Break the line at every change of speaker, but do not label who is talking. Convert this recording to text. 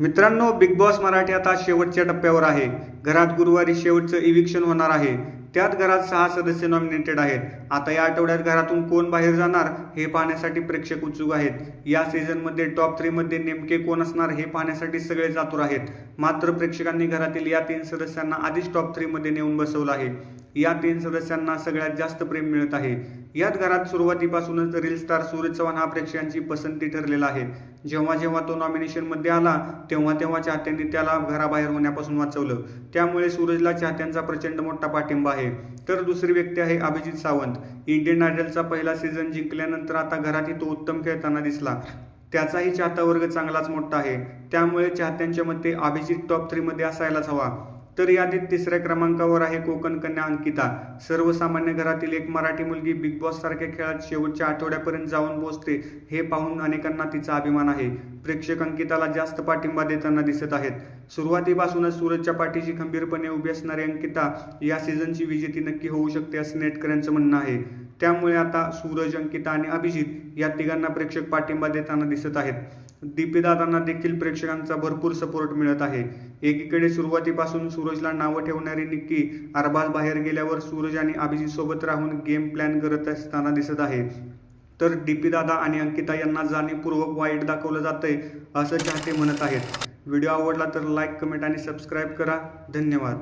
मित्रांनो big boss Marathi आता शेवटच्या टप्प्यावर आहे. घरात गुरुवारी शेवटचं इव्हिक्शन होणार आहे. त्यात घरात सहा सदस्य नॉमिनेटेड आहेत. आता या आठवड्यात घरातून कोण बाहेर जाणार हे पाहण्यासाठी प्रेक्षक उत्सुक आहेत. या सीझनमध्ये टॉप थ्रीमध्ये नेमके कोण असणार हे पाहण्यासाठी सगळे आतुर आहेत. मात्र प्रेक्षकांनी घरातील या तीन सदस्यांना आधीच टॉप थ्रीमध्ये नेऊन बसवलं आहे. या तीन सदस्यांना सगळ्यात जास्त प्रेम मिळत आहे. यात घरात सुरुवातीपासूनच रील स्टार सूरज चव्हाण हा प्रेक्षकांची पसंती ठरलेला आहे. जेव्हा जेव्हा तो नॉमिनेशनमध्ये आला तेव्हा तेव्हा चाहत्यांनी त्याला घराबाहेर होण्यापासून वाचवलं. त्यामुळे सूरजला चाहत्यांचा प्रचंड मोठा पाठिंबा आहे. तर दुसरी व्यक्ती आहे अभिजित सावंत. इंडियन आयडलचा पहिला सीझन जिंकल्यानंतर आता घरातही तो उत्तम खेळताना दिसला. त्याचाही चाहता वर्ग चांगलाच मोठा आहे. त्यामुळे चाहत्यांच्या मते अभिजित टॉप थ्रीमध्ये असायलाच हवा. तर यादीत तिसऱ्या क्रमांकावर आहे कोकण कन्या अंकिता. सर्वसामान्य घरातील एक मराठी मुलगी बिग बॉस सारख्या खेळात शेवटच्या आठवड्यापर्यंत जाऊन पोहोचते हे पाहून अनेकांना तिचा अभिमान आहे. प्रेक्षक अंकिताला जास्त पाठिंबा देताना दिसत आहेत. सुरुवातीपासूनच सूरजच्या पाठीशी खंबीरपणे उभी असणारी अंकिता या सीझनची विजेती नक्की होऊ शकते असे नेटकऱ्यांचं म्हणणं आहे. त्यामुळे आता सूरज अंकिता आणि अभिजित या तिघांना प्रेक्षक पाठिंबा देताना दिसत आहेत. दीपीदादांना देखील प्रेक्षकांचा भरपूर सपोर्ट मिळत आहे. एकीकडे सुरुवातीपासून सूरजला नावं ठेवणारी निक्की अरबाज बाहेर गेल्यावर सूरज आणि अभिजित सोबत राहून गेम प्लॅन करत असताना दिसत आहे. तर डीपी दादा आणि अंकिता यांना जाणीवपूर्वक वाईट दाखवलं जातंय असं चाहते म्हणत आहेत. व्हिडिओ आवडला तर लाईक कमेंट आणि सबस्क्राईब करा. धन्यवाद.